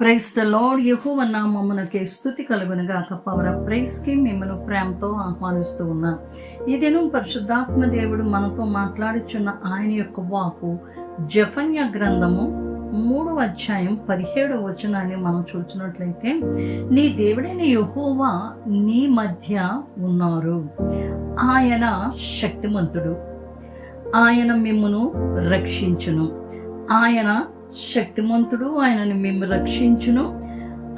Price the lord యెహోవా నామమునకే స్థుతి కలుగునగాక. పవర్ ప్రైస్కి మిమ్మల్ని ప్రేమతో ఆహ్వానిస్తూ ఉన్నా. ఈ దినం పరిశుద్ధాత్మ దేవుడు మనతో మాట్లాడుచున్న ఆయన యొక్క వాకు జఫన్య గ్రంథము మూడవ అధ్యాయం పదిహేడవ వచనాన్ని మనం చూసినట్లయితే నీ దేవుడైన యహోవా నీ మధ్య ఉన్నారు. ఆయన శక్తిమంతుడు. ఆయన మిమ్మను రక్షించును. ఆయన శక్తిమంతుడు ఆయనను మేము రక్షించును.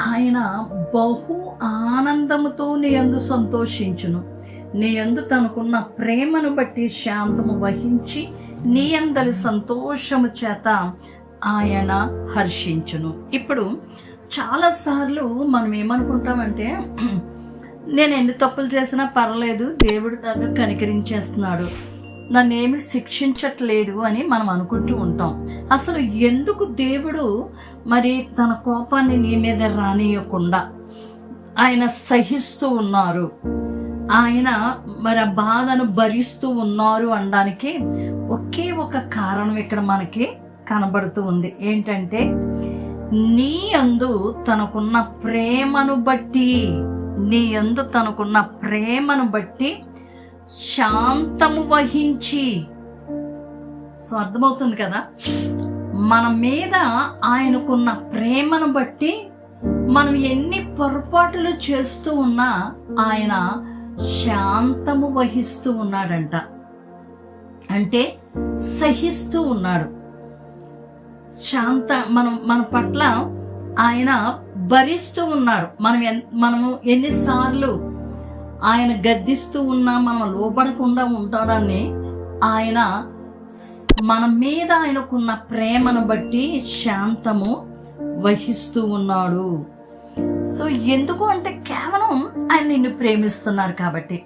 ఆయన బహు ఆనందముతో నీ అందు సంతోషించును. నీ యందు తనకున్న ప్రేమను బట్టి శాంతము వహించి నీ అందరి సంతోషము చేత ఆయన హర్షించును. ఇప్పుడు చాలాసార్లు మనం ఏమనుకుంటామంటే నేను ఎన్ని తప్పులు చేసినా పర్లేదు దేవుడు నన్ను కనికరించేస్తున్నాడు. నన్నేమి శిక్షించట్లేదు అని మనం అనుకుంటూ ఉంటాం. అసలు ఎందుకు దేవుడు మరి తన కోపాన్ని నీ మీద రానియకుండా ఆయన సహిస్తూ ఉన్నారు? ఆయన మరి ఆ బాధను భరిస్తూ ఉన్నారు అనడానికి ఒకే ఒక కారణం ఇక్కడ మనకి కనబడుతూ ఉంది. ఏంటంటే నీ అందు తనకున్న ప్రేమను బట్టి నీ అందు తనకున్న ప్రేమను బట్టి శాంతము వహించి. సో అర్థమవుతుంది కదా? మన మీద ఆయనకున్న ప్రేమను బట్టి మనం ఎన్ని పొరపాట్లు చేస్తూ ఉన్నా ఆయన శాంతము వహిస్తూ ఉన్నాడంట. అంటే సహిస్తూ ఉన్నాడు. శాంత మనం మన పట్ల ఆయన భరిస్తూ ఉన్నాడు. మనం ఎన్ మనము ఎన్నిసార్లు ఆయన గద్దిస్తూ ఉన్నా మనం లోబడకుండా ఉంటాడని ఆయన మన మీద ఆయనకున్న ప్రేమను బట్టి శాంతము వహిస్తూ ఉన్నాడు. సో ఎందుకు అంటే కేవలం ఆయన నిన్ను ప్రేమిస్తున్నారు కాబట్టి.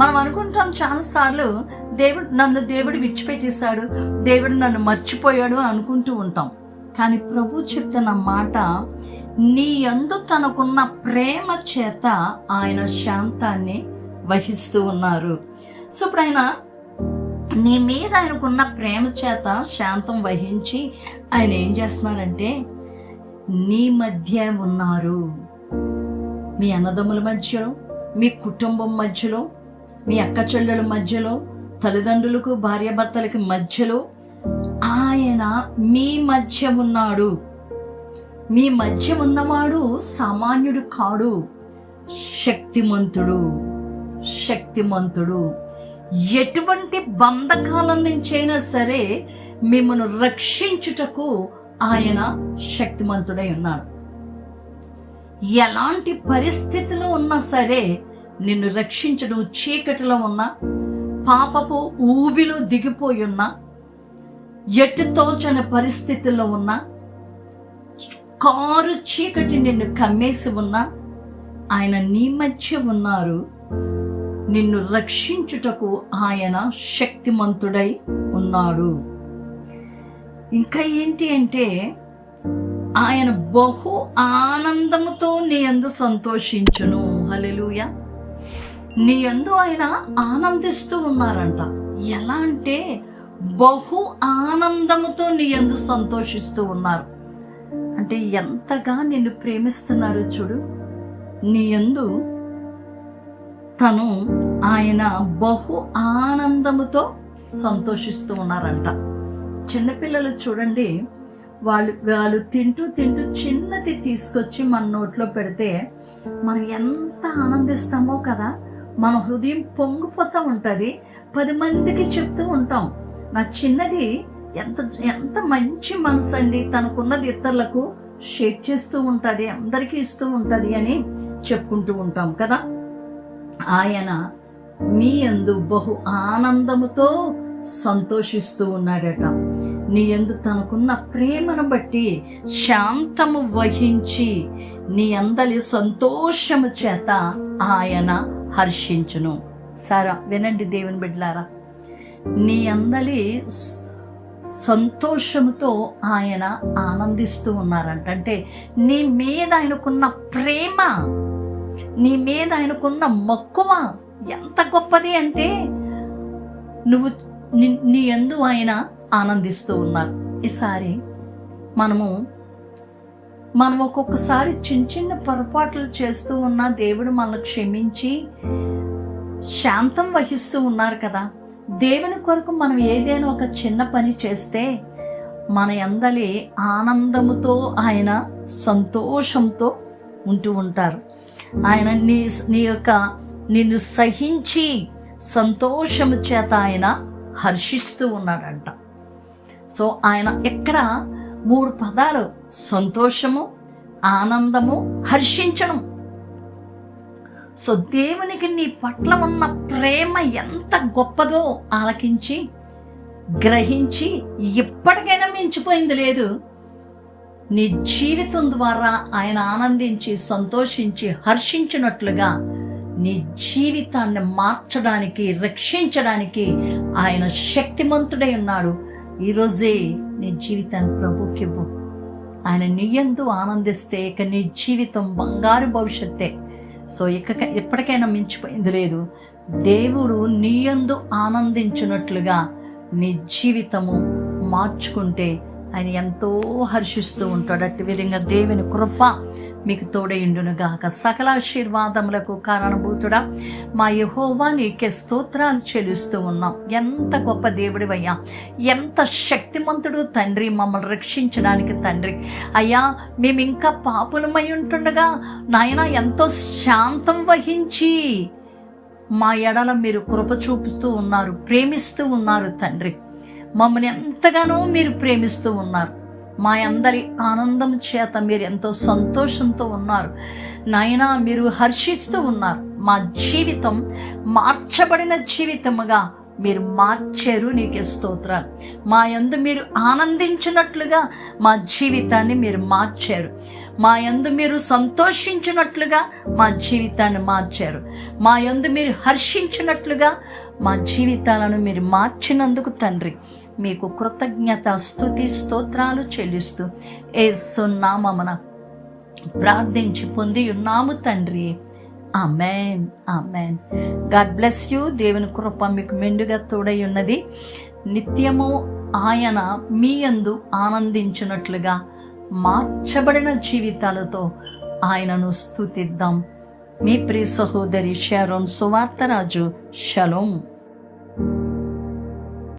మనం అనుకుంటాం చాలాసార్లు దేవుడు నన్ను దేవుడు విడిచిపెట్టేశాడు దేవుడు నన్ను మర్చిపోయాడు అనుకుంటూ ఉంటాం. కానీ ప్రభు చెప్తున్న మాట నీ యందు తనకున్న ప్రేమ చేత ఆయన శాంతాన్ని వహిస్తూ ఉన్నారు. సో ఇప్పుడు ఆయన నీ మీద ఆయనకున్న ప్రేమ చేత శాంతం వహించి ఆయన ఏం చేస్తున్నారంటే నీ మధ్య ఉన్నారు. మీ అన్నదమ్ముల మధ్యలో మీ కుటుంబం మధ్యలో మీ అక్క చెల్లెల మధ్యలో తల్లిదండ్రులకు భార్యాభర్తలకి మధ్యలో ఆయన మీ మధ్య ఉన్నాడు. మీ మధ్య ఉన్నవాడు సామాన్యుడు కాడు. శక్తిమంతుడు శక్తిమంతుడు. ఎటువంటి బంధకాల నుంచైనా సరే మిమ్మను రక్షించుటకు ఆయన శక్తిమంతుడై ఉన్నాడు. ఎలాంటి పరిస్థితిలో ఉన్నా సరే నిన్ను రక్షించడం చీకటిలో ఉన్నా పాపపు ఊబిలో దిగిపోయి ఉన్నా ఎటు తోచని పరిస్థితుల్లో ఉన్నా కారు చీకటి నిన్ను కమ్మేసి ఉన్నా ఆయన నీ మధ్య ఉన్నారు. నిన్ను రక్షించుటకు ఆయన శక్తిమంతుడై ఉన్నాడు. ఇంకా ఏంటి అంటే ఆయన బహు ఆనందముతో నీ అందు సంతోషించును. హలెలుయ నీ అందు ఆయన ఆనందిస్తూ ఉన్నారంట. ఎలా అంటే బహు ఆనందముతో నీ అందు సంతోషిస్తూ ఉన్నారు. అంటే ఎంతగా నిన్ను ప్రేమిస్తున్నారు చూడు. నీ యందు తను ఆయన బహు ఆనందముతో సంతోషిస్తూ ఉన్నారంట. చిన్నపిల్లలు చూడండి వాళ్ళు వాళ్ళు తింటూ తింటూ చిన్నది తీసుకొచ్చి మన నోట్లో పెడితే మనం ఎంత ఆనందిస్తామో కదా. మన హృదయం పొంగిపోతూ ఉంటుంది. పది మందికి చెప్తూ ఉంటాం. నా చిన్నది ఎంత ఎంత మంచి మనసు అండి తనకున్నది ఇతరులకు షేక్ చేస్తూ ఉంటుంది అందరికీ ఇస్తూ ఉంటుంది అని చెప్పుకుంటూ ఉంటాం కదా. ఆయన మీ అందు బహు ఆనందముతో సంతోషిస్తూ ఉన్నాడట. నీ ఎందు తనకున్న ప్రేమను బట్టి శాంతము వహించి నీ అందలి సంతోషము చేత ఆయన హర్షించును. సారా వినండి దేవుని బిడ్డలారా. నీ అందలి సంతోషముతో ఆయన ఆనందిస్తూ ఉన్నారంట. అంటే నీ మీద ఆయనకున్న ప్రేమ నీ మీద ఆయనకున్న మక్కువ ఎంత గొప్పది అంటే నువ్వు నీ ఎందు ఆయన ఆనందిస్తూ ఉన్నారు. ఈసారి మనము మనం ఒక్కొక్కసారి చిన్న చిన్న పొరపాట్లు చేస్తూ ఉన్నా దేవుడు మనల్ని క్షమించి శాంతం వహిస్తూ ఉన్నారు కదా. దేవుని కొరకు మనం ఏదైనా ఒక చిన్న పని చేస్తే మన అందలి ఆనందముతో ఆయన సంతోషంతో ఉంటూ ఉంటారు. ఆయన నీ నీ యొక్క నిన్ను సహించి సంతోషము చేత ఆయన హర్షిస్తూ ఉన్నాడంట. సో ఆయన ఎక్కడ మూడు పదాలు సంతోషము ఆనందము హర్షించడం సో దేవునికి నీ పట్ల ఉన్న ప్రేమ ఎంత గొప్పదో ఆలకించి గ్రహించి ఎప్పటికైనా మించిపోయింది లేదు. నీ జీవితం ద్వారా ఆయన ఆనందించి సంతోషించి హర్షించినట్లుగా నీ జీవితాన్ని మార్చడానికి రక్షించడానికి ఆయన శక్తిమంతుడై ఉన్నాడు. ఈరోజే నీ జీవితాన్ని ప్రభుకి ఇవ్వు ఆయన నీయందు ఆనందిస్తే ఇక నీ జీవితం బంగారు భవిష్యత్తే. సో ఇక ఎప్పటికైనా మించిపోయింది లేదు. దేవుడు నీయందు ఆనందించినట్లుగా నీ జీవితము మార్చుకుంటే ఆయన ఎంతో హర్షిస్తూ ఉంటాడు. అట్టి విధంగా దేవుని కృప మీకు తోడయుండునుగాక సకల ఆశీర్వాదములకు కారణభూతుడా మా యహోవా నీకే స్తోత్రాలు చెల్లిస్తూ ఉన్నాం. ఎంత గొప్ప దేవుడివయ్యా ఎంత శక్తిమంతుడు తండ్రి మమ్మల్ని రక్షించడానికి తండ్రి. అయ్యా మేము ఇంకా పాపులమై ఉంటుండగా నాయన ఎంతో శాంతం వహించి మా ఎడల మీరు కృప చూపుతూ ఉన్నారు ప్రేమిస్తూ ఉన్నారు తండ్రి. మమ్మల్ని ఎంతగానో మీరు ప్రేమిస్తూ ఉన్నారు. మా అందరి ఆనందం చేత మీరు ఎంతో సంతోషంతో ఉన్నారు. నాయనా మీరు హర్షిస్తూ ఉన్నారు. మా జీవితం మార్చబడిన జీవితముగా మీరు మార్చారు నీకే స్తోత్రాలు. మా యందు మీరు ఆనందించినట్లుగా మా జీవితాన్ని మీరు మార్చారు. మా యందు మీరు సంతోషించినట్లుగా మా జీవితాన్ని మార్చారు. మా యందు మీరు హర్షించినట్లుగా మా జీవితాలను మీరు మార్చినందుకు తండ్రి. మీకు కృతజ్ఞత స్థుతి స్తోత్రాలు చెల్లిస్తూ ఏసునామమున ప్రార్థించి పొంది ఉన్నాము తండ్రి. Amen amen God bless you. దేవుని కృప మీకు మెండుగా తోడై ఉన్నది నిత్యము ఆయన మీ అందు ఆనందించినట్లుగా మార్చబడిన జీవితాలతో ఆయనను స్థుతిద్దాం. మీ ప్రియ సహోదరి షారోన్ సువార్తరాజు. షలోం.